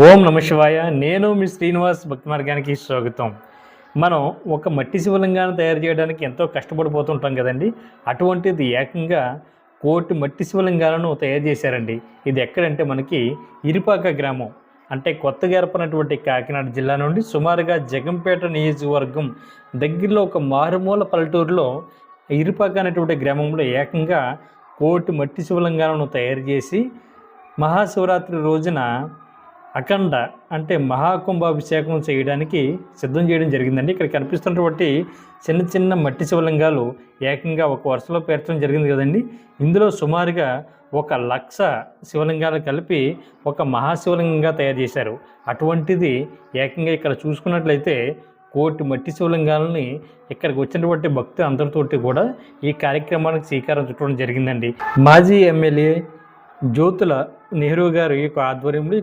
ఓం నమ శివాయ. నేను మీ శ్రీనివాస్ భక్తి మార్గానికి స్వాగతం. మనం ఒక మట్టి శివలింగాన్ని తయారు చేయడానికి ఎంతో కష్టపడిపోతుంటాం కదండి. అటువంటిది ఏకంగా కోటి మట్టి శివలింగాలను తయారు చేశారండి. ఇది ఎక్కడంటే మనకి ఇరిపాక గ్రామం. అంటే కొత్తగా ఏర్పడినటువంటి కాకినాడ జిల్లా నుండి సుమారుగా జగంపేట నియోజకవర్గం దగ్గరలో ఒక మారుమూల పల్లెటూరులో ఇరుపాక అనేటువంటి గ్రామంలో ఏకంగా కోటి మట్టి శివలింగాలను తయారు చేసి మహాశివరాత్రి రోజున అఖండ అంటే మహాకుంభాభిషేకం చేయడానికి సిద్ధం చేయడం జరిగిందండి. ఇక్కడ కనిపిస్తున్నటువంటి చిన్న చిన్న మట్టి శివలింగాలు ఏకంగా ఒక వరుసలో పేర్చడం జరిగింది కదండి. ఇందులో సుమారుగా ఒక లక్ష శివలింగాలు కలిపి ఒక మహాశివలింగంగా తయారు చేశారు. అటువంటిది ఏకంగా ఇక్కడ చూసుకున్నట్లయితే కోటి మట్టి శివలింగాలని ఇక్కడికి వచ్చినటువంటి భక్తులు అందరితోటి కూడా ఈ కార్యక్రమానికి శ్రీకారం చుట్టడం జరిగిందండి. మాజీ ఎమ్మెల్యే జ్యోతుల నెహ్రూ గారు ఈ యొక్క ఆధ్వర్యంలో